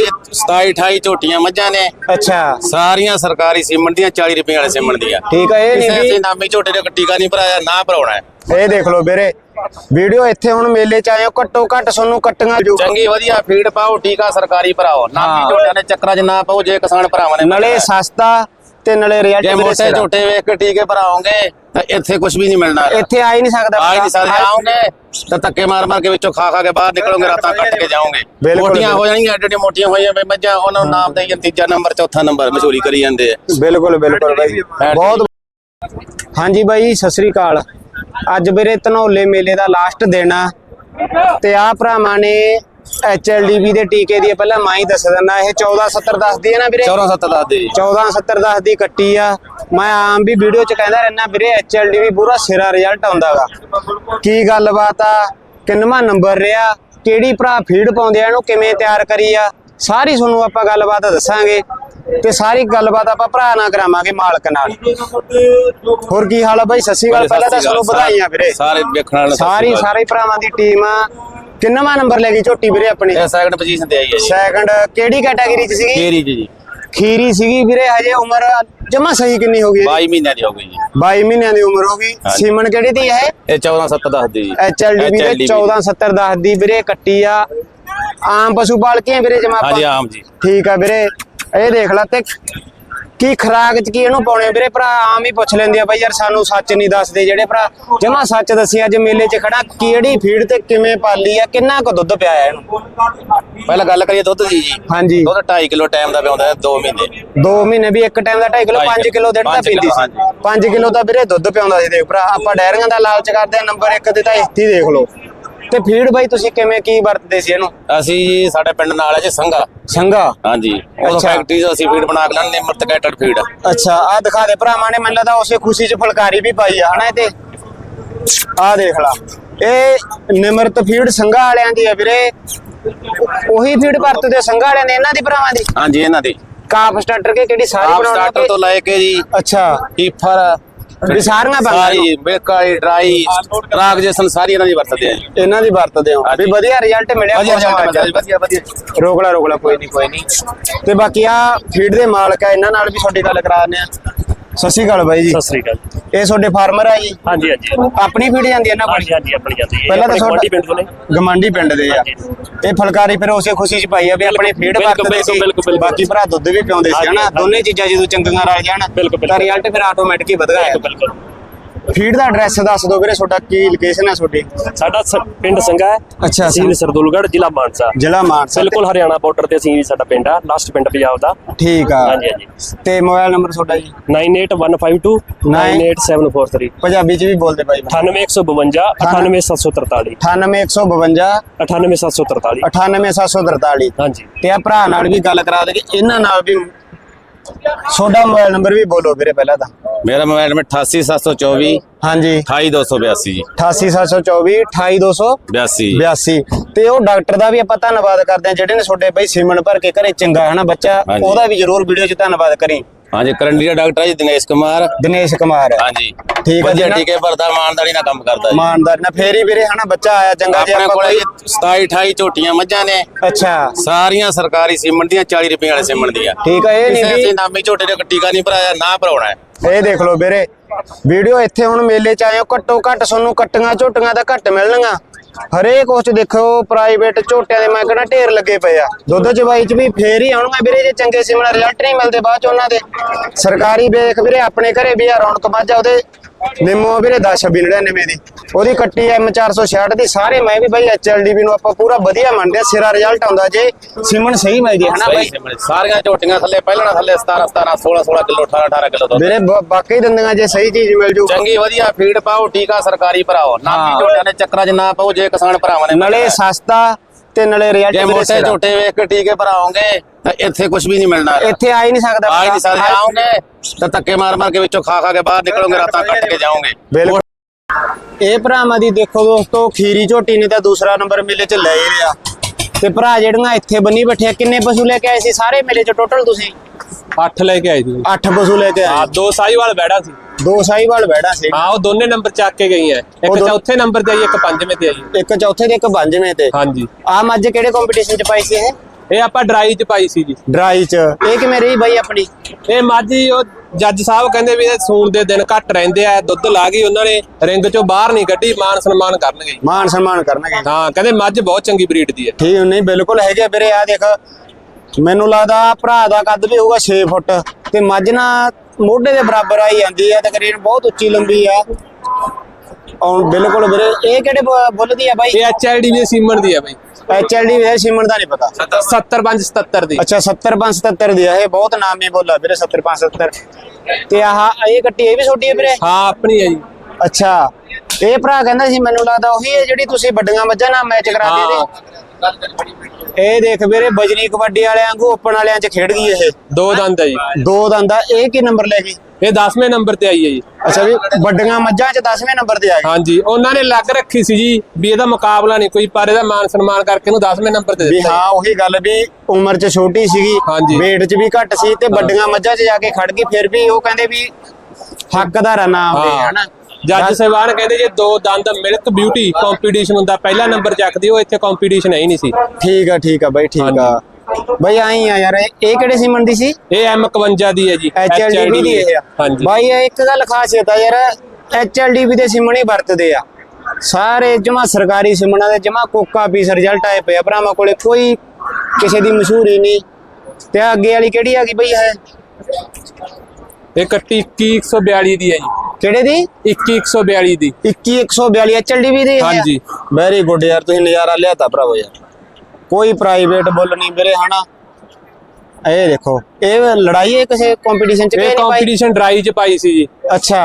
ਕੋਲ 27 28 ਝੋਟੀਆਂ ਮੱਝਾਂ ਨੇ। ਅੱਛਾ। ਸਾਰੀਆਂ ਸਰਕਾਰੀ ਸੀਮਨ ਦੀਆਂ 40 ਰੁਪਏ ਵਾਲੇ ਸੀਮਨ ਦੀਆਂ। ਠੀਕ ਹੈ ਇਹ ਨਹੀਂ ਕਿਸੇ ਵੀ ਨਾਮੀ ਝੋਟੇ ਦੇ ਟੀਕਾ ਨਹੀਂ ਭਰਾਇਆ ਨਾ ਭਰਾਉਣਾ ਹੈ। ਇਹ ਦੇਖ ਲਓ ਵੀਰੇ ਵੀਡੀਓ ਇੱਥੇ ਹੁਣ ਮੇਲੇ ਚ ਹੋ ਘੱਟੋ ਘੱਟ ਤੁਹਾਨੂੰ ਕੱਟੀਆਂ ਜੋ ਚੰਗੀ ਵਧੀਆ ਫੀਡ ਪਾਓ ਟੀਕਾ ਸਰਕਾਰੀ ਭਰਾਓ। ਨਾਮੀ। ਝੋਟਿਆਂ ਦੇ ਚੱਕਰਾਂ 'ਚ ਨਾ ਪਾਓ ਜੇ ਕਿਸਾਨ ਭਰਾਵਾਂ ਨੇ ਨਲੇ ਸਸਤਾ ਤੇ ਨਲੇ ਰਿਜ਼ਲਟ ਜੇ ਮੋਟੇ। ਝੋਟੇ ਵੇਖ ਕੇ ਟੀਕੇ ਭਰਾਓਗੇ ਤਾਂ ਇੱਥੇ ਕੁਝ ਵੀ ਨਹੀਂ ਮਿਲਣਾ ਇੱਥੇ ਆ ਹੀ ਨਹੀਂ ਸਕਦਾ ਆ ਹੀ ਨਹੀਂ ਸਕਦੇ ਆਓਗੇ ਤਾਂ ਧੱਕੇ ਮਾਰ ਮਾਰ ਕੇ ਵਿੱਚੋਂ ਖਾ ਖਾ ਕੇ ਬਾਹਰ ਨਿਕਲੋਗੇ ਰਾਤਾਂ ਕੱਟ ਕੇ ਜਾਓਗੇ। ਮੋਟੀਆਂ ਹੋ ਜਾਣਗੀਆਂ ਐਡੇ ਐਡੇ ਮੋਟੀਆਂ ਹੋਈਆਂ ਬਈ ਮੱਝਾਂ ਉਹਨਾਂ ਨੂੰ ਨਾਮ ਦੇਈਏ ਤੀਜਾ ਨੰਬਰ ਚੌਥਾ ਨੰਬਰ ਮਸ਼ਹੂਰੀ ਕਰੀ ਜਾਂਦੇ ਆ। ਬਿਲਕੁਲ ਬਿਲਕੁਲ ਬਾਈ। ਬਹੁਤ ਹਾਂਜੀ ਬਾਈ ਸਤਿ ਸ੍ਰੀ ਅਕਾਲ। ਅੱਜ ਵੀਰੇ ਧਨੌਲੇ ਮੇਲੇ ਦਾ ਲਾਸਟ ਦਿਨ ਆ। ਤੇ ਆ ਭਰਾਵਾਂ ਨੇ ਐਚਐਲਡੀਬੀ ਦੇ ਟੀਕੇ ਦੀ ਪਹਿਲਾਂ ਮੈਂ ਹੀ ਦੱਸ ਦਿੰਦਾ ਇਹ 1470 ਦੱਸਦੀ ਹੈ ਨਾ ਵੀਰੇ? 1470 ਦੱਸ ਦੇ ਜੀ। 1470 10 ਦੀ ਕੱਟੀ ਆ। ਮੈਂ ਆਮ ਵੀ ਵੀਡੀਓ ਚ ਕਹਿੰਦਾ ਰਹਿਣਾ ਵੀਰੇ ਐਚਐਲਡੀਬੀ ਪੂਰਾ ਸਿਰਾ ਰਿਜ਼ਲਟ ਆਉਂਦਾਗਾ ਕੀ ਗੱਲਬਾਤ ਆ? ਕਿੰਨਵਾਂ ਨੰਬਰ ਰਿਹਾ? ਕਿਹੜੀ ਭਰਾ ਫੀਡ ਪਾਉਂਦੇ ਆ? ਇਹਨੂੰ ਕਿਵੇਂ ਤਿਆਰ ਕਰੀ ਆ? ਸਾਰੀ ਤੁਹਾਨੂੰ ਆਪਾਂ ਗੱਲਬਾਤ ਦੱਸਾਂਗੇ। ਤੇ ਸਾਰੀ ਗੱਲਬਾਤ ਆਪਾਂ ਭਰਾ ਨਾਲ ਕਰਾਵਾਂਗੇ ਮਾਲਕ ਨਾਲ। ਹੋਰ ਕੀ ਹਾਲ ਆ ਬਾਈ? ਸਤਿ ਸ਼੍ਰੀ ਅਕਾਲ। ਪਹਿਲਾਂ ਤਾਂ ਤੁਹਾਨੂੰ ਵਧਾਈਆਂ ਵੀਰੇ। ਸਾਰੇ ਵੇਖਣ ਵਾਲੇ ਸਾਰੀ ਸਾਰੇ ਭਰਾਵਾਂ ਦੀ ਟੀਮ ਆ। ਕਿੰਨਵਾਂ ਨੰਬਰ ਲੈ ਗਈ ਝੋਟੀ ਵੀਰੇ ਆਪਣੀ? ਇਹ ਸੈਕੰਡ ਪੋਜੀਸ਼ਨ ਤੇ ਆਈ ਹੈ ਜੀ। ਸੈਕੰਡ ਕਿਹੜੀ ਕੈਟਾਗਰੀ ਚ ਸੀਗੀ? ਕੇਰੀ ਜੀ ਜੀ। ਖੀਰੀ ਸੀਗੀ ਵੀਰੇ ਹਜੇ ਉਮਰ ਜਮਾ ਸਹੀ ਕਿੰਨੀ ਹੋ ਗਈ 22 ਮਹੀਨਿਆਂ ਦੀ ਹੋ ਗਈ ਜੀ। 22 ਮਹੀਨਿਆਂ ਦੀ ਉਮਰ ਹੋ ਗਈ। ਸੀਮਨ ਕਿਹੜੀ ਦੀ ਹੈ ਇਹ? 1470 ਦੱਸ ਦੇ। ਜੀ ਐਚਐਲਡੀ ਵੀਰੇ HLDB 1470 10 ਦੀ ਵੀਰੇ ਕੱਟੀ ਆ। ਆਮ ਪਸ਼ੂ ਪਾਲ ਕੇ ਆ ਵੀਰੇ ਜਮਾ ਹਾਂਜੀ ਆਮ ਜੀ। ਠੀਕ ਆ ਵੀਰੇ। ਇਹ ਦੇਖ ਲੈ ਤੇ ਕੀ ਖਰਾਕ ਚ ਕੀ ਇਹਨੂੰ ਪਾਉਣੇ ਵੀਰੇ ਭਰਾ ਆਮ ਹੀ ਪੁੱਛ ਲੈਂਦੇ ਆ ਬਾਈ ਯਾਰ ਸਾਨੂੰ ਸੱਚ ਨਹੀਂ ਦੱਸਦੇ ਜਿਹੜੇ ਭਰਾ। ਜਮਾ ਸੱਚ ਦੱਸਿਆ ਅੱਜ ਮੇਲੇ 'ਚ ਖੜਾ ਕਿਹੜੀ ਫੀਡ ਤੇ ਕਿਵੇਂ ਪਾਲੀ ਆ ਕਿੰਨਾ ਕੁ ਦੁੱਧ ਪਿਆ ਇਹਨੂੰ? ਪਹਿਲਾਂ ਗੱਲ ਕਰੀਏ ਦੁੱਧ ਦੀ ਜੀ। ਹਾਂਜੀ। ਦੁੱਧ 2.5 ਕਿਲੋ ਟਾਈਮ ਦਾ ਪਿਆਉਂਦਾ ਹੈ 2 ਮਹੀਨੇ। 2 ਮਹੀਨੇ ਵੀ ਇੱਕ ਟਾਈਮ ਦਾ 2.5 ਕਿਲੋ 5 ਕਿਲੋ ਦਿਨ ਦਾ ਪੀਂਦੀ ਸੀ। 5 ਕਿਲੋ ਤਾਂ ਵੀਰੇ ਦੁੱਧ ਪਿਆਉਂਦਾ ਸੀ ਦੇਖ ਭਰਾ ਆਪਾਂ ਡੈਰੀਆਂ ਦਾ ਲਾਲਚ ਕਰਦੇ ਆ ਨੰਬਰ 1 ਤੇ ਤਾਂ ਇੱਥੇ ਦੇਖ ਲਓ। ਤੇ ਫੀਡ ਬਾਈ ਤੁਸੀਂ ਕਿਵੇਂ ਕੀ ਵਰਤਦੇ ਸੀ ਇਹਨੂੰ? ਅਸੀਂ ਜੀ ਸਾਡੇ ਪਿੰਡ ਨਾਲ ਹੈ ਜੀ ਸੰਘਾ। ਸੰਗਾ ਹਾਂਜੀ। ਉਹ ਅੱਛਾ। ਫੈਕਟਰੀ ਤੋਂ ਅਸੀਂ ਫੀਡ ਬਣਾ ਕੇ ਲੈਣੇ ਨਿਮਰਤ ਕੈਟਡ ਫੀਡ। ਅੱਛਾ ਆ ਦਿਖਾ ਦੇ ਭਰਾਵਾਂ ਨੇ ਮੈਨੂੰ ਲੱਗਦਾ ਉਸੇ ਖੁਸ਼ੀ 'ਚ ਫੁਲਕਾਰੀ ਵੀ ਪਾਈ ਆ ਹਨਾ ਇਹ ਤੇ? ਆ ਦੇਖ ਲਾ। ਇਹ ਨਿਮਰਤ ਫੀਡ ਸੰਘਾ ਵਾਲਿਆਂ ਦੀ ਆ ਵੀਰੇ। ਉਹੀ ਫੀਡ ਵਰਤਦੇ ਸੰਘਾ ਵਾਲਿਆਂ ਨੇ ਇਹਨਾਂ ਦੀ ਭਰਾਵਾਂ ਦੀ? ਹਾਂਜੀ ਇਹਨਾਂ ਦੀ। ਕਾਫ ਸਟਾਰਟਰ ਕੇ ਕਿਹੜੀ ਸਾਰੀ ਆਪ ਬਣਾਉਣਾ ਸਟਾਰਟਰ ਤੋਂ ਲੈ ਕੇ ਜੀ ਅੱਛਾ। ਹੀਫਰ ਵੀ ਸਾਰੀਆਂ ਸਾਰੀ ਬੇਕਾਈ ਡਰਾਈ ਰਾਗ ਜੈਸਨ ਸਾਰੀ ਇਹਨਾਂ ਦੀ ਵਰਤਦੇ ਆ। ਜੀ ਇਹਨਾਂ ਦੀ ਵਰਤਦੇ ਹੋ। ਵੀ ਵਧੀਆ ਰਿਜ਼ਲਟ ਮਿਲਿਆ ਵਧੀਆ ਕੁਛ result ਮਿਲਦਾ ਜੀ, ਅੱਜ। ਵਧੀਆ ਵਧੀਆ। ਰੋਕ ਲਾ ਰੋਕ ਲਾ ਕੋਈ ਨਹੀਂ ਕੋਈ ਨਹੀਂ। ਤੇ ਬਾਕੀ ਆ ਫੀਡ ਦੇ ਮਾਲਕ ਆ ਇਹਨਾਂ ਨਾਲ ਵੀ ਤੁਹਾਡੀ ਗੱਲ ਕਰਾ ਦਿੰਦੇ ਆ। ਸਤਿ ਸ਼੍ਰੀ ਅਕਾਲ ਬਾਈ ਜੀ। ਸਤਿ ਸ੍ਰੀ ਅਕਾਲ। ਇਹ ਤੁਹਾਡੇ ਫਾਰਮਰ ਆ ਜੀ? ਹਾਂਜੀ ਹਾਂਜੀ। ਆਪਣੀ ਫੀਡ ਜਾਂਦੀ ਹੈ ਨਾ ਹਾਂਜੀ ਹਾਂਜੀ ਆਪਣੀ ਜਾਂਦੀ ਹੈ। ਪਹਿਲਾਂ ਤਾਂ ਤੁਹਾਡਾ ਪਿੰਡ ਤੋਂ ਨੇ ਗਮਾਂਡੀ ਪਿੰਡ ਦੇ ਆ। ਇਹ ਫਲਕਾਰੀ ਫਿਰ ਉਸੇ ਖੁਸ਼ੀ ਚ ਪਾਈ ਆ ਵੀ ਆਪਣੀ ਫੀਡ ਵਰਤਦੇ ਸੀ। ਬਾਕੀ ਭਰਾ ਦੁੱਧ ਵੀ ਪਿਆਉਂਦੇ ਸੀ ਹਨਾ। ਦੋਨੇ ਚੀਜ਼ਾਂ ਜਦੋਂ ਚੰਗੀਆਂ ਰਲ ਜਾਣ ਤਾਂ। ਰਿਜ਼ਲਟ ਫਿਰ ਆਟੋਮੈਟਿਕ ਹੀ ਵਧਗਾ ਹੈ। ਬਿਲਕੁਲ। ਫੀਡ ਦਾ ਐਡਰੈਸ ਦੱਸ ਦਿਓ ਵੀਰੇ ਤੁਹਾਡਾ ਕੀ ਲੋਕੇਸ਼ਨ ਹੈ ਤੁਹਾਡੀ? ਸਾਡਾ ਸ- ਪਿੰਡ ਸੰਘਾ ਹੈ। ਅੱਛਾ, ਤਹਿਸੀਲ ਸਰਦੂਲਗੜ੍ਹ ਜ਼ਿਲ੍ਹਾ ਮਾਨਸਾ। ਜ਼ਿਲ੍ਹਾ ਮਾਨਸਾ। ਬਿਲਕੁਲ ਹਰਿਆਣਾ ਬਾਰਡਰ ਤੇ ਅਸੀਂ ਸਾਡਾ ਪਿੰਡ ਆ ਲਾਸਟ ਪਿੰਡ ਪੰਜਾਬ ਦਾ। ਠੀਕ ਆ। ਹਾਂਜੀ ਹਾਂਜੀ। ਤੇ ਮੋਬਾਈਲ ਨੰਬਰ ਤੁਹਾਡਾ ਜੀ? 98152 98743 ਪੰਜਾਬੀ ਚ ਵੀ ਬੋਲਦੇ ਬਾਈ 98152 98743 98152 98743 98743 ਹਾਂਜੀ। ਤੇ ਆ ਭਰਾ ਨਾਲ ਵੀ ਗੱਲ ਕਰਾ ਦੇ ਇਹਨਾਂ ਨਾਲ ਵੀ ਤੁਹਾਡਾ ਮੋਬਾਈਲ ਨੰਬਰ ਵੀ ਬੋਲੋ ਵੀਰੇ ਪਹਿਲਾਂ ਤਾਂ। ਮੇਰਾ ਮੋਬਾਈਲ ਨੰਬਰ 88724 ਹਾਂਜੀ। 28282 ਜੀ। 88724 28200 82 82 ਤੇ ਉਹ ਡਾਕਟਰ ਦਾ ਵੀ ਆਪਾਂ ਧੰਨਵਾਦ ਕਰਦੇ ਹਾਂ ਜਿਹੜੇ ਨੇ ਤੁਹਾਡੇ ਬਈ ਸੀਮਨ ਭਰ ਕੇ ਘਰੇ ਚੰਗਾ ਹੈ ਨਾ ਬੱਚਾ। ਉਹਦਾ ਵੀ ਜ਼ਰੂਰ ਵੀਡੀਓ 'ਚ ਧੰਨਵਾਦ ਕਰੀ। ਹਾਂਜੀ ਕਰੰਡੀ ਦਾ ਡਾਕਟਰ ਹੈ ਜੀ ਦਿਨੇਸ਼ ਕੁਮਾਰ। ਦਿਨੇਸ਼ ਕੁਮਾਰ। ਹਾਂਜੀ। ਠੀਕ ਹੈ ਵਧੀਆ ਜੀ। ਟੀਕੇ ਭਰਦਾ ਇਮਾਨਦਾਰੀ ਨਾਲ ਕੰਮ ਕਰਦਾ ਜੀ। ਇਮਾਨਦਾਰ ਨਾ ਫੇਰ ਹੀ ਵੀਰੇ ਹਨਾ ਬੱਚਾ ਆਇਆ ਚੰਗਾ ਜੇ ਆਪਣੇ ਆਪਾਂ ਕੋਲੇ ਕੋਈ 27 28 ਝੋਟੀਆਂ ਮੱਝਾਂ ਨੇ। ਅੱਛਾ। ਸਾਰੀਆਂ ਸਰਕਾਰੀ ਸੀਮਨ ਦੀਆਂ 40 ਰੁਪਏ ਵਾਲੇ ਸੀਮਨ ਦੀਆਂ। ਠੀਕ ਹੈ ਇਹ ਨਹੀਂ ਵੀ ਅਸੀਂ ਨਾਮੀ ਝੋਟੇ ਦੇ ਟੀਕਾ ਨਹੀਂ ਭਰਾਇਆ ਨਾ ਭਰਾਉਣਾ ਹੈ। ਇਹ ਦੇਖ ਲਓ ਵੀਰੇ ਵੀਡੀਓ ਇੱਥੇ ਹੁਣ ਮੇਲੇ ਚ ਹੋ ਘੱਟੋ ਘੱਟ ਤੁਹਾਨੂੰ ਕੱਟੀਆਂ ਝੋਟੀਆਂ ਤਾਂ ਘੱਟ ਮਿਲਣਗੀਆਂ। ਹਰੇਕ ਉਸ ਚ ਦੇਖੋ ਪ੍ਰਾਈਵੇਟ ਝੋਟਿਆਂ ਦੇ ਮੈਂ ਕਹਿੰਦਾ ਢੇਰ ਲੱਗੇ ਪਏ ਆ। ਦੁੱਧ ਜਵਾਈ ਚ ਵੀ ਫੇਰ ਹੀ ਆਉਣਗੇ ਵੀਰੇ, ਜੇ ਚੰਗੇ ਸਿਮਲਾ ਰਿਜ਼ਲਟ ਨਹੀਂ ਮਿਲਦੇ ਬਾਅਦ ਚ ਉਹਨਾਂ ਦੇ। ਸਰਕਾਰੀ ਵੇਖ ਵੀਰੇ, ਆਪਣੇ ਘਰੇ ਵੀ ਆ, ਰੌਣਕ ਮੱਝ ਉਹਦੇ। ਨਿੰਮੋ ਵੀਰੇ 10 26 99 ਦੀ। ਉਹਦੀ ਕੱਟੀ ਐਮ 466 ਦੀ। ਸਾਰੇ ਮੈਂ ਵੀ ਬਾਈ ਐਚਐਲਡੀਬੀ ਨੂੰ ਆਪਾਂ ਪੂਰਾ ਵਧੀਆ ਮੰਨਦੇ ਆ। ਸਿਰਾ ਰਿਜ਼ਲਟ ਆਉਂਦਾ ਜੇ ਸਿਮਨ ਸਹੀ ਮਿਲ ਜੇ ਹਨਾ ਬਾਈ? ਸਾਰੀਆਂ ਝੋਟੀਆਂ ਥੱਲੇ ਪਹਿਲਾਂ ਥੱਲੇ 17 17 16 16 ਕਿਲੋ 18 18 ਕਿਲੋ ਦੁੱਧ। ਵੀਰੇ ਵਾਕਈ ਦਿੰਦੀਆਂ ਜੇ ਸਹੀ ਚੀਜ਼ ਮਿਲ ਜੂ। ਚੰਗੀ ਵਧੀਆ ਫੀਡ ਪਾਓ ਟੀਕਾ ਸਰਕਾਰੀ ਭਰਾਓ। ਨਾਮੀ ਹਾਂ। ਝੋਟਿਆਂ ਦੇ ਚੱਕਰਾਂ 'ਚ ਨਾ ਪਾਓ ਜੇ ਕਿਸਾਨ ਭਰਾਵਾਂ ਨੇ ਨਲੇ ਸਸਤਾ ਤੇ ਨਲੇ ਰਿਜ਼ਲਟ ਜੇ ਮੋਟੇ ਝੋਟੇ ਵੇਖ ਕੇ ਟੀਕੇ ਭਰਾਓਗੇ ਤਾਂ ਇੱਥੇ ਕੁਝ ਵੀ ਨਹੀਂ ਮਿਲਣਾ ਇੱਥੇ ਆ ਹੀ ਨਹੀਂ ਸਕਦਾ ਆ ਹੀ ਨਹੀਂ ਸਕਦੇ ਆਓਗੇ ਤਾਂ ਧੱਕੇ ਮਾਰ ਮਾਰ ਕੇ ਵਿੱਚੋਂ ਖਾ ਖਾ ਕੇ ਬਾਹਰ ਨਿਕਲੋਗੇ ਰਾਤਾਂ ਕੱਟ ਕੇ ਜਾਓਗੇ। ਬਿਲਕੁਲ। ਇਹ ਭਰਾਵਾਂ ਦੀ ਦੇਖੋ ਦੋਸਤੋ ਖੀਰੀ ਝੋਟੀ ਨੇ ਤਾਂ ਦੂਸਰਾ ਨੰਬਰ ਮੇਲੇ 'ਚ ਲੈ ਹੀ ਲਿਆ। ਤੇ ਭਰਾ ਜਿਹੜੀਆਂ ਇੱਥੇ ਬੰਨੀ ਬੈਠੇ ਕਿੰਨੇ ਪਸ਼ੂ ਲੈ ਕੇ ਆਏ ਸੀ? ਸਾਰੇ ਮੇਲੇ 'ਚ ਟੋਟਲ ਤੁਸੀਂ? ਅੱਠ ਲੈ ਕੇ ਆਈ ਸੀ। 8 ਪਸ਼ੂ ਲੈ ਕੇ ਹਾਂ ਆਏ ਦੋ ਸਾਈਵਾਲ ਬੈੜਾ ਸੀ। ਦੋ ਸਾਈਵਾਲ ਬੈੜਾ ਸੀ। ਹਾਂ ਉਹ ਦੋਨੇ ਨੰਬਰ ਚੱਕ ਕੇ ਗਈ ਹੈ ਇੱਕ ਚੌਥੇ ਨੰਬਰ ਤੇ ਆਈ ਇੱਕ ਪੰਜਵੇਂ ਤੇ ਆਈ। ਇੱਕ ਚੌਥੇ ਤੇ ਇੱਕ ਪੰਜਵੇਂ ਤੇ। ਹਾਂਜੀ। ਆ ਮੱਝ ਕਿਹੜੇ ਕੰਪੀਟੀਸ਼ਨ 'ਚ ਪਾਈ ਸੀ ਇਹ? ਇਹ ਆਪਾਂ ਡਰਾਈ ਚ ਪਾਈ ਸੀ ਜੀ। ਡਰਾਈ ਚ। ਇਹ ਕਿਵੇਂ ਰਹੀ ਬਾਈ ਆਪਣੀ? ਇਹ ਮਾਝੀ ਉਹ ਜੱਜ ਸਾਹਿਬ ਕਹਿੰਦੇ ਵੀ ਇਹ ਸੂਣ ਦੇ ਦਿਨ ਘੱਟ ਰਹਿੰਦੇ ਆ ਦੁੱਧ ਲਾ ਗਈ ਉਹਨਾਂ ਨੇ ਰਿੰਗ ਚੋਂ ਬਾਹਰ ਨਹੀਂ ਕੱਢੀ ਮਾਨ ਸਨਮਾਨ ਕਰਨਗੇ ਮਾਨ ਸਨਮਾਨ ਕਰਨਗੇ। ਹਾਂ ਕਹਿੰਦੇ ਮੱਝ ਬਹੁਤ ਚੰਗੀ ਬਰੀਡ ਦੀ ਹੈ। ਠੀਕ ਨਹੀਂ ਬਿਲਕੁਲ ਹੈਗੇ ਆ ਵੀਰੇ ਆ ਦੇਖ ਮੈਨੂੰ ਲੱਗਦਾ ਭਰਾ ਦਾ ਕੱਦ ਵੀ ਹੋਊਗਾ 6 ਫੁੱਟ ਤੇ ਮੱਝ ਨਾ ਮੋਢੇ ਦੇ ਬਰਾਬਰ ਆਈ ਜਾਂਦੀ ਆ ਤਕਰੀਬਨ ਬਹੁਤ ਉੱਚੀ ਲੰਬੀ ਆ। ਔਰ ਬਿਲਕੁਲ ਵੀਰੇ ਇਹ ਕਿਹੜੇ ਬੁੱਲ ਦੀ ਆ ਬਾਈ? ਇਹ ਐਚਐਲਡੀ ਦੀ ਸੀਮਨ ਦੀ ਹੈ ਬਈ। ਐਚਐਲਡੀ ਵੀਰੇ ਸਿਮਣ ਦਾ ਨਹੀਂ ਪਤਾ। 70577 ਦੀ। ਅੱਛਾ 70577 ਦੀ ਆ ਇਹ ਬਹੁਤ ਨਾਮੀ ਬੋਲਾ ਵੀਰੇ 70577 ਤੇ ਆਹ ਇਹ ਕੱਟੀ ਇਹ ਵੀ ਛੋਟੀ ਹੈ ਵੀਰੇ? ਹਾਂ ਆਪਣੀ ਹੈ ਜੀ। ਅੱਛਾ ਇਹ ਭਰਾ ਕਹਿੰਦਾ ਸੀ ਮੈਨੂੰ ਲੱਗਦਾ ਉਹੀ ਹੈ ਜਿਹੜੀ ਤੁਸੀਂ ਵੱਡੀਆਂ ਮੱਝਾਂ ਨਾਲ ਮੈਚ ਕਰਾ ਦੇ ਦੇ ਇਹ ਦੇਖ ਵੀਰੇ ਬਜਰੀ ਕਬੱਡੀ ਵਾਲਿਆਂ ਵਾਂਗੂ ਓਪਨ ਵਾਲਿਆਂ 'ਚ ਖੇਡ ਗਈ ਇਹ। ਦੋ ਦੰਦ ਹੈ ਜੀ। ਦੋ ਦੰਦਾ ਇਹ ਕੀ ਨੰਬਰ ਲੈ ਗਈ ਇਹ 10ਵੇਂ ਨੰਬਰ ਤੇ ਆਈ ਹੈ ਜੀ। ਅੱਛਾ ਵੀ ਵੱਡੀਆਂ ਮੱਝਾਂ 'ਚ 10ਵੇਂ ਨੰਬਰ ਤੇ ਆ ਗਈ ਹਾਂਜੀ ਉਹਨਾਂ ਨੇ ਲੱਗ ਰੱਖੀ ਸੀ ਜੀ ਵੀ ਇਹਦਾ ਮੁਕਾਬਲਾ ਨਹੀਂ ਕੋਈ ਪਰ ਇਹਦਾ ਮਾਨ ਸਨਮਾਨ ਕਰਕੇ ਇਹਨੂੰ 10ਵੇਂ ਨੰਬਰ ਤੇ ਵੀ ਦਿੱਤਾ ਹਾਂ ਉਹੀ ਗੱਲ ਵੀ ਉਮਰ 'ਚ ਛੋਟੀ ਸੀਗੀ ਹਾਂਜੀ। weight 'ਚ ਵੀ ਘੱਟ ਸੀ ਤੇ ਵੱਡੀਆਂ ਮੱਝਾਂ 'ਚ ਜਾ ਕੇ ਖੜ ਗਈ ਫਿਰ ਵੀ ਉਹ ਕਹਿੰਦੇ ਵੀ ਹੱਕਦਾਰ ਆ ਨਾਮ ਦੇ ਹਾਂ। ਹਨਾ। ਜੱਜ ਸਾਹਿਬਾਨ ਕਹਿੰਦੇ ਜੇ ਦੋ ਦੰਦ ਮਿਲਕ ਬਿਊਟੀ ਕੰਪੀਟੀਸ਼ਨ ਹੁੰਦਾ ਪਹਿਲਾ ਨੰਬਰ ਚੱਕਦੀ ਉਹ ਇੱਥੇ ਕੰਪੀਟੀਸ਼ਨ ਹੈ ਹੀ ਨਹੀਂ ਸੀ। ਠੀਕ ਆ ਠੀਕ ਆ ਬਾਈ ਠੀਕ ਆ। ਬਾਈ ਆਈ ਆ ਯਾਰ ਇਹ ਇਹ ਕਿਹੜੇ ਸੀਮਨ ਦੀ ਸੀ? ਇਹ M51 ਦੀ ਹੈ ਜੀ ਐਚਐਲਡੀਬੀ ਦੀ ਆ ਹਾਂਜੀ। ਬਾਈ ਇਹ ਇੱਕ ਗੱਲ ਖਾਸੀਅਤ ਆ ਯਾਰ ਐਚਐਲਡੀਬੀ ਦੇ ਸਿਮਣ ਹੀ ਵਰਤਦੇ ਆ। ਸਾਰੇ ਜਮਾ ਸਰਕਾਰੀ ਸਿਮਣਾਂ ਦੇ ਜਮਾ ਕੋਕਾ ਪੀਸ ਰਿਜ਼ਲਟ ਆਏ ਪਏ ਆ। ਭਰਾਵਾਂ ਕੋਲੇ ਕੋਈ ਕਿਸੇ ਦੀ ਮਸ਼ਹੂਰੀ ਨਹੀਂ। ਤੇ ਅੱਗੇ ਵਾਲੀ ਕਿਹੜੀ ਆ ਗਈ ਬਈ ਹੈ ਇਹ ਕੱਟੀ 21142 ਦੀ ਹੈ ਜੀ। ਕਿਹੜੇ ਦੀ? 21142 ਦੀ। 21142 ਐਚਐਲਡੀਬੀ ਦੀ ਹਾਂਜੀ। ਵੈਰੀ ਗੁੱਡ ਯਾਰ ਤੁਸੀਂ ਨਜ਼ਾਰਾ ਲਿਆਤਾ ਭਰਾਵੋ ਯਾਰ। ਕੋਈ ਪ੍ਰਾਈਵੇਟ ਬੁੱਲ ਨਹੀਂ ਵੀਰੇ ਹਨਾ? ਇਹ ਦੇਖੋ ਇਹ ਲੜਾਈ ਹੈ ਕਿਸੇ ਕੰਪੀਟੀਸ਼ਨ ਚ ਇਹ ਕੰਪੀਟੀਸ਼ਨ ਡਰਾਈ ਚ ਪਾਈ ਸੀ ਜੀ। ਅੱਛਾ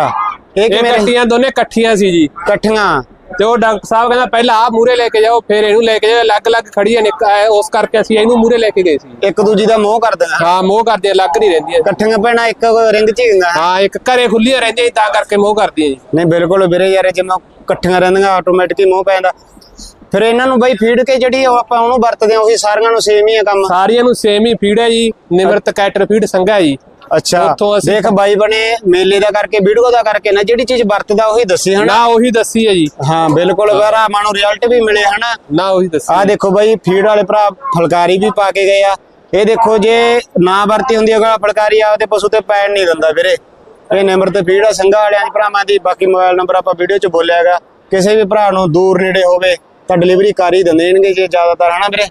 ਇਹ ਇਹ ਕਿਵੇਂ? ਕੱਟੀਆਂ ਦੋਨੇ ਇਕੱਠੀਆਂ ਸੀ ਜੀ। ਇਕੱਠੀਆਂ? ਤੇ ਉਹ ਡਾਕਟਰ ਸਾਹਿਬ ਕਹਿੰਦਾ ਪਹਿਲਾਂ ਆ ਮੂਰੇ ਲੈ ਕੇ ਜਾਓ ਫਿਰ ਇਹਨੂੰ ਲੈ ਕੇ ਜਾਓ। ਅਲੱਗ-ਅਲੱਗ ਖੜੀਆਂ ਨੇ ਉਸ ਕਰਕੇ ਅਸੀਂ ਇਹਨੂੰ ਮੂਰੇ ਲੈ ਕੇ ਗਏ ਸੀ। ਇੱਕ ਦੂਜੀ ਦਾ ਮੋਹ ਕਰ ਦੇਣਾ ਹਾਂ ਮੋਹ ਕਰਦੀਆਂ ਅਲੱਗ ਨਹੀਂ ਰਹਿੰਦੀਆਂ। ਇਕੱਠੀਆਂ ਪੈਣਾ ਇੱਕ ਰਿੰਗ ਚ ਹੀਗਾ ਹਾਂ ਇੱਕ ਘਰੇ ਖੁੱਲੀਆਂ ਰਹਿੰਦੀਆਂ ਤਾਂ ਕਰਕੇ ਮੋਹ ਕਰਦੀਆਂ ਜੀ। ਨਹੀਂ ਬਿਲਕੁਲ ਵੀਰੇ ਯਾਰ ਜਿਵੇਂ ਇਕੱਠੀਆਂ ਰਹਿੰਦੀਆਂ ਆਟੋਮੈਟਿਕ ਹੀ ਮੋਹ ਪੈਂਦਾ ਫਿਰ ਇਹਨਾਂ ਨੂੰ ਬਈ ਫੀਡ ਕੇ ਜਿਹੜੀ ਉਹ ਆਪਾਂ ਉਹਨੂੰ ਵਰਤਦੇ ਆ ਉਹੀ ਸਾਰੀਆਂ ਨੂੰ ਸੇਮ ਹੀ ਆ ਕੰਮ? ਸਾਰੀਆਂ ਨੂੰ ਸੇਮ ਹੀ ਫੀਡ ਹੈ ਜੀ ਨਿਵਰਤ ਕੈਟਰ ਫੀਡ ਸੰਘਾ ਜੀ। ਅੱਛਾ ਦੇਖ ਬਾਈ ਬਣੇ ਮੇਲੇ ਦਾ ਕਰਕੇ ਵੀਡੀਓ ਦਾ ਕਰਕੇ ਨਾ ਜਿਹੜੀ ਚੀਜ਼ ਵਰਤਦਾ ਉਹੀ ਦੱਸੀ ਹਨਾ ਨਾ? ਉਹੀ ਦੱਸੀ ਹੈ ਜੀ। ਹਾਂ ਬਿਲਕੁਲ ਵੀਰਾ ਮਾਨੂੰ ਰਿਜ਼ਲਟ ਵੀ ਮਿਲੇ ਹਨਾ ਨਾ? ਉਹੀ ਦੱਸੀ ਆ ਦੇਖੋ ਬਾਈ ਫੀਡ ਵਾਲੇ ਭਰਾ ਫਲਕਾਰੀ ਵੀ ਪਾ ਕੇ ਗਏ ਆ। ਇਹ ਦੇਖੋ ਜੇ ਨਾ ਵਰਤੀ ਹੁੰਦੀ ਅਗਲਾ ਫਲਕਾਰੀ ਆਪਦੇ ਪਸ਼ੂ ਤੇ ਪੈਣ ਨਹੀਂ ਦਿੰਦਾ ਵੀਰੇ। ਇਹ ਨੰਬਰ ਤੇ ਫੀਡ ਆ ਸੰਘਾ ਵਾਲਿਆਂ ਦੇ ਭਰਾਵਾਂ ਦੀ ਬਾਕੀ ਮੋਬਾਈਲ ਨੰਬਰ ਆਪਾਂ ਵੀਡੀਓ 'ਚ ਬੋਲਿਆ ਹੈਗਾ। ਕਿਸੇ ਵੀ ਭਰਾ ਨੂੰ ਦੂਰ ਨੇੜੇ ਹੋਵੇ ਤਾਂ ਡਿਲੀਵਰੀ ਕਰ ਹੀ ਦਿੰਦੇ ਨੇਗੇ ਜੇ ਜ਼ਿਆਦਾਤਰ ਹਨਾ ਵੀਰੇ?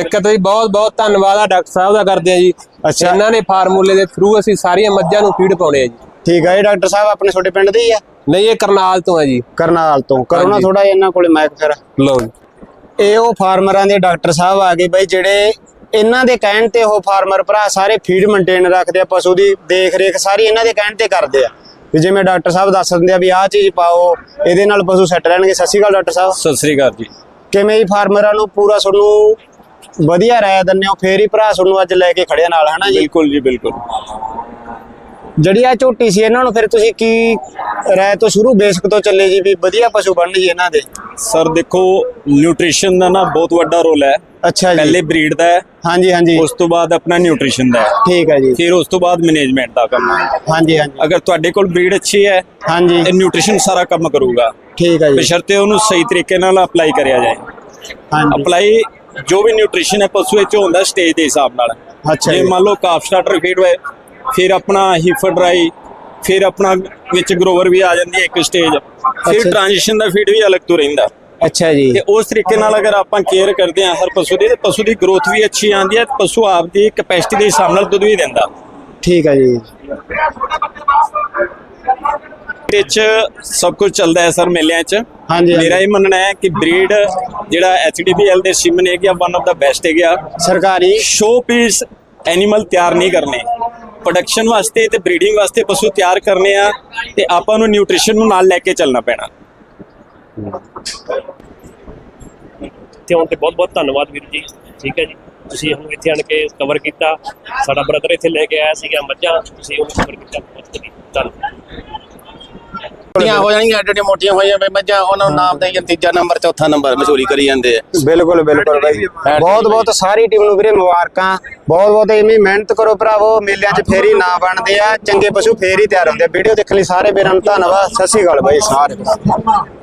ਇੱਕ ਤਾਂ ਜੀ ਬਹੁਤ ਬਹੁਤ ਧੰਨਵਾਦ ਆ ਡਾਕਟਰ ਸਾਹਿਬ ਦਾ ਕਰਦੇ ਆ ਜੀ। ਅੱਛਾ। ਇਹਨਾਂ ਨੇ ਫਾਰਮੂਲੇ ਦੇ ਥਰੂ ਅਸੀਂ ਸਾਰੀਆਂ ਮੱਝਾਂ ਨੂੰ ਫੀਡ ਪਾਉਣੇ ਆ ਜੀ। ਠੀਕ ਆ ਇਹ ਡਾਕਟਰ ਸਾਹਿਬ ਆਪਣੇ ਛੋਟੇ ਪਿੰਡ ਦੇ ਹੀ ਆ? ਨਹੀਂ ਇਹ ਕਰਨਾਲ ਤੋਂ ਆ ਜੀ। ਕਰਨਾਲ ਤੋਂ। ਕਰੋ ਨਾ। ਥੋੜਾ ਇਹਨਾਂ ਕੋਲੇ ਮਾਈਕ ਫਿਰ। ਲਓ ਜੀ। ਇਹ ਉਹ ਫਾਰਮਰਾਂ ਦੇ ਡਾਕਟਰ ਸਾਹਿਬ ਆ ਗਏ ਬਈ ਜਿਹੜੇ ਇਹਨਾਂ ਦੇ ਕਹਿਣ ਤੇ ਉਹ ਫਾਰਮਰ ਭਰਾ ਸਾਰੇ ਫੀਡ ਮੇਨਟੇਨ ਰੱਖਦੇ ਆ ਪਸ਼ੂ ਦੀ ਦੇਖ ਰੇਖ ਸਾਰੀ ਇਹਨਾਂ ਦੇ ਕਹਿਣ ਤੇ ਕਰਦੇ ਆ। ਵੀ ਜਿਵੇਂ ਡਾਕਟਰ ਸਾਹਿਬ ਦੱਸ ਦਿੰਦੇ ਆ ਵੀ ਆਹ ਚੀਜ਼ ਪਾਓ ਇਹਦੇ ਨਾਲ ਪਸ਼ੂ ਸੈੱਟ ਰਹਿਣਗੇ। ਸਤਿ ਸ਼੍ਰੀ ਅਕਾਲ ਡਾਕਟਰ ਸਾਹਿਬ। ਸਤਿ ਸ੍ਰੀ ਅਕਾਲ ਜੀ। ਕਿਵੇਂ ਹੀ ਫਾਰਮਰਾਂ ਨੂੰ ਪੂਰਾ ਤੁਹਾਨੂੰ ਵਧੀਆ ਰਾਇ ਦਿੰਦੇ ਹੋ ਫੇਰ ਹੀ ਭਰਾ ਤੁਹਾਨੂੰ ਅੱਜ ਲੈ ਕੇ ਖੜਿਆ ਨਾਲ ਹਨਾ ਜੀ? ਬਿਲਕੁਲ ਜੀ ਬਿਲਕੁਲ। ਜਿਹੜੀ ਆ ਝੋਟੀ ਸੀ ਇਹਨਾਂ ਨੂੰ ਫਿਰ ਤੁਸੀਂ ਕੀ ਰਾਇ ਤੋਂ ਸ਼ੁਰੂ ਬੇਸਿਕ ਤੋਂ ਚੱਲੇ ਜੀ ਵੀ ਵਧੀਆ ਪਸ਼ੂ ਬਣਨ ਜੀ ਇਹਨਾਂ ਦੇ? ਸਰ ਦੇਖੋ ਨਿਊਟ੍ਰੀਸ਼ਨ ਦਾ ਨਾ ਬਹੁਤ ਵੱਡਾ ਰੋਲ ਹੈ। ਅੱਛਾ ਜੀ। ਪਹਿਲੇ ਬਰੀਡ ਦਾ ਹੈ ਹਾਂਜੀ ਹਾਂਜੀ। ਉਸ ਤੋਂ ਬਾਅਦ ਆਪਣਾ ਨਿਊਟ੍ਰੀਸ਼ਨ ਦਾ ਹੈ। ਠੀਕ ਹੈ ਜੀ। ਫਿਰ ਉਸ ਤੋਂ ਬਾਅਦ ਮੈਨੇਜਮੈਂਟ ਦਾ ਕੰਮ ਹੈ। ਹਾਂਜੀ ਹਾਂਜੀ। ਅਗਰ ਤੁਹਾਡੇ ਕੋਲ ਬਰੀਡ ਅੱਛੀ ਹੈ ਹਾਂਜੀ। ਤੇ ਨਿਊਟ੍ਰੀਸ਼ਨ ਸਾਰਾ ਕੰਮ ਕਰੂਗਾ। ਠੀਕ ਹੈ ਜੀ। ਬਸ਼ਰਤੇ ਉਹਨੂੰ ਸਹੀ ਤਰੀਕੇ ਨਾਲ ਅਪਲਾਈ ਕਰਿਆ ਜਾਏ। ਹਾਂਜੀ। ਅਪਲਾਈ ਜੋ ਵੀ ਨਿਊਟ੍ਰੀਸ਼ਨ ਹੈ ਪਸ਼ੂ ਵਿੱਚ ਹੁੰਦਾ ਸਟੇਜ ਦੇ ਹਿਸਾਬ ਨਾਲ। ਅੱਛਾ ਜੀ ਮੰਨ ਲਓ ਕਾਫ ਸਟਾਰਟਰ ਫੀਡ ਹੋਏ ਫਿਰ ਆਪਣਾ ਹੀਫਰ ਡਰਾਈ ਫਿਰ ਆਪਣਾ ਵਿੱਚ ਗਰੋਵਰ ਵੀ ਆ ਜਾਂਦੀ ਹੈ ਇੱਕ ਸਟੇਜ ਫਿਰ। ਟ੍ਰਾਂਜੀਸ਼ਨ ਦਾ ਫੀਡ ਵੀ ਅਲੱਗ ਤੋਂ ਰਹਿੰਦਾ। ਅੱਛਾ ਜੀ। ਤੇ ਉਸ ਤਰੀਕੇ ਨਾਲ ਅਗਰ ਆਪਾਂ ਕੇਅਰ ਕਰਦੇ ਹਾਂ ਹਰ ਪਸ਼ੂ ਦੀ ਤੇ ਪਸ਼ੂ ਦੀ ਗਰੋਥ ਵੀ ਅੱਛੀ ਆਉਂਦੀ ਹੈ ਪਸ਼ੂ ਆਪਦੀ ਕੈਪੈਸਿਟੀ ਦੇ ਹਿਸਾਬ ਨਾਲ ਦੁੱਧ ਵੀ ਦਿੰਦਾ। ਠੀਕ ਹੈ ਜੀ। ਇਹਦੇ ਚ ਸਭ ਕੁਝ ਚੱਲਦਾ ਹੈ ਸਰ ਮੇਲਿਆਂ 'ਚ। ਹਾਂਜੀ, ਹਾਂਜੀ। ਮੇਰਾ ਇਹ ਮੰਨਣਾ ਹੈ ਕਿ ਬਰੀਡ ਜਿਹੜਾ ਐਚਡੀਪੀਐਲ ਦੇ ਸਿਮਨ ਹੈਗਾ ਵਨ ਆਫ ਦਾ ਬੈਸਟ ਹੈਗਾ ਸਰਕਾਰੀ। ਸ਼ੋ ਪੀਸ ਐਨੀਮਲ ਤਿਆਰ ਨਹੀਂ ਕਰਨੇ। ਪ੍ਰੋਡਕਸ਼ਨ ਵਾਸਤੇ ਤੇ ਬਰੀਡਿੰਗ ਵਾਸਤੇ ਪਸ਼ੂ ਤਿਆਰ ਕਰਨੇ ਆ ਤੇ ਆਪਾਂ ਨੂੰ ਨਿਊਟ੍ਰੀਸ਼ਨ ਨੂੰ ਨਾਲ ਲੈ ਕੇ ਚੱਲਣਾ ਪੈਣਾ। ਇੱਥੇ ਆਉਣ ਤੇ ਬਹੁਤ ਬਹੁਤ ਧੰਨਵਾਦ ਵੀਰ ਜੀ। ਠੀਕ ਹੈ ਜੀ। ਤੁਸੀਂ ਹੁਣ ਇੱਥੇ ਆਣ ਕੇ ਕਵਰ ਕੀਤਾ। ਸਾਡਾ ਬ੍ਰਦਰ ਇੱਥੇ ਲੈ ਕੇ ਆਇਆ ਸੀਗਾ ਮੱਝਾਂ। ਤੁਸੀਂ ਉਹਨੂੰ ਕਵਰ ਕੀਤਾ। ਬਹੁਤ ਵਧੀਆ। ਧੰਨਵਾਦ। ਮੋਟੀਆਂ ਹੋ ਜਾਣਗੀਆਂ ਐਡੇ ਮੋਟੀਆਂ ਹੋਈਆਂ ਬਈ ਮੱਝਾਂ ਉਹਨਾਂ ਨੂੰ ਨਾਮ ਦੇਈਏ ਤੀਜਾ ਨੰਬਰ ਚੌਥਾ ਨੰਬਰ ਮਸ਼ਹੂਰੀ ਕਰੀ ਜਾਂਦੇ ਆ। ਬਿਲਕੁਲ ਬਿਲਕੁਲ ਬਾਈ। ਬਹੁਤ ਬਹੁਤ ਸਾਰੀ ਟੀਮ ਨੂੰ ਵੀਰੇ ਮੁਬਾਰਕਾਂ। ਬਹੁਤ ਬਹੁਤ ਐਵੇਂ ਮਿਹਨਤ ਕਰੋ ਭਰਾਵੋ ਮੇਲਿਆਂ 'ਚ ਫੇਰ ਹੀ ਨਾ ਬਣਦੇ ਆ। ਚੰਗੇ ਪਸ਼ੂ ਫੇਰ ਹੀ ਤਿਆਰ ਹੁੰਦੇ ਆ। ਵੀਡੀਓ ਦੇਖਣ ਲਈ ਸਾਰੇ ਵੀਰਾਂ ਨੂੰ ਧੰਨਵਾਦ। ਸਤਿ ਸ਼੍ਰੀ ਅਕਾਲ ਬਾਈ ਸਾਰੇ।